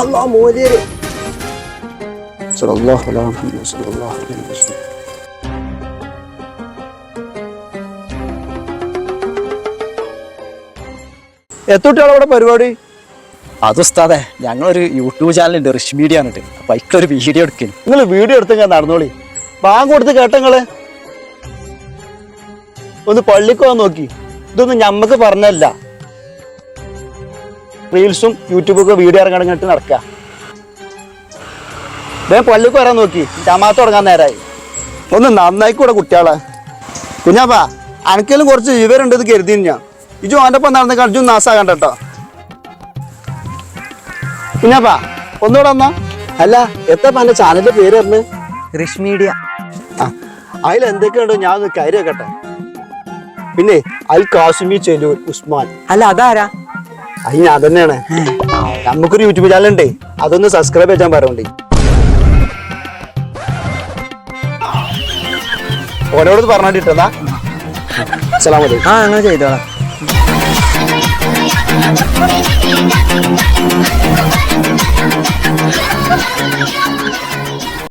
അള്ളാഹ് മോചേര് സല്ലല്ലാഹു അലൈഹി വസല്ലം സല്ലല്ലാഹു അലൈഹി വസല്ലം എത്തോട്ടാണ് അവിടെ പരിപാടി? അത് ഉസ്താദെ ഞങ്ങളൊരു യൂട്യൂബ് ചാനലുണ്ട് റിച്ച് മീഡിയ എന്നിട്ട് അപ്പൊ അതിലൊരു വീഡിയോ എടുക്കും നിങ്ങൾ വീഡിയോ എടുത്ത് ഞാൻ നടന്നോളി. ബാങ്ക് കൊടുത്ത് കേട്ടങ്ങൾ ഒന്ന് പള്ളിക്ക് പോകാൻ നോക്കി. ഇതൊന്നും ഞമ്മക്ക് പറഞ്ഞല്ല റീൽസും യൂട്യൂബൊക്കെ വീഡിയോ ഇറങ്ങാൻ നടക്കുക വേഗം പള്ളിക്ക് വരാൻ നോക്കി. ജമാഅത്ത് തുടങ്ങാൻ നേരായി. ഒന്ന് നന്നായിക്കൂടെ കുട്ടികളെ. കുഞ്ഞാപ്പാ അനക്കെല്ലാം കുറച്ച് വിവരമുണ്ട് ഇത് കരുതി ഞാൻ. ഇജു അവന്റെ ഒപ്പം നടന്ന് കളിച്ചു നാസാകണ്ട കേട്ടോ. കുഞ്ഞാപ്പാ ഒന്നുകൂടെ വന്നാ. അല്ല എത്രപ്പ എന്റെ ചാനലിന്റെ പേര് പറഞ്ഞു? റിഷ് മീഡിയ. ആ അതിൽ എന്തൊക്കെയുണ്ടോ ഞാൻ ഒന്ന് കാര്യം വെക്കട്ടെ പിന്നെ അൽ കാസിമി ചെലൂർ ഉസ്മാൻ. അല്ല അതാരാ? അത് ഞാൻ തന്നെയാണ് നമുക്കൊരു യൂട്യൂബ് ചാനൽ ഉണ്ട് അതൊന്ന് സബ്സ്ക്രൈബ് ചെയ്യാൻ പറയണ്ടേ ഓനോട് പറഞ്ഞിട്ടാ അസലാമലൈക്കും ആ അങ്ങനെ ചെയ്തോളാം.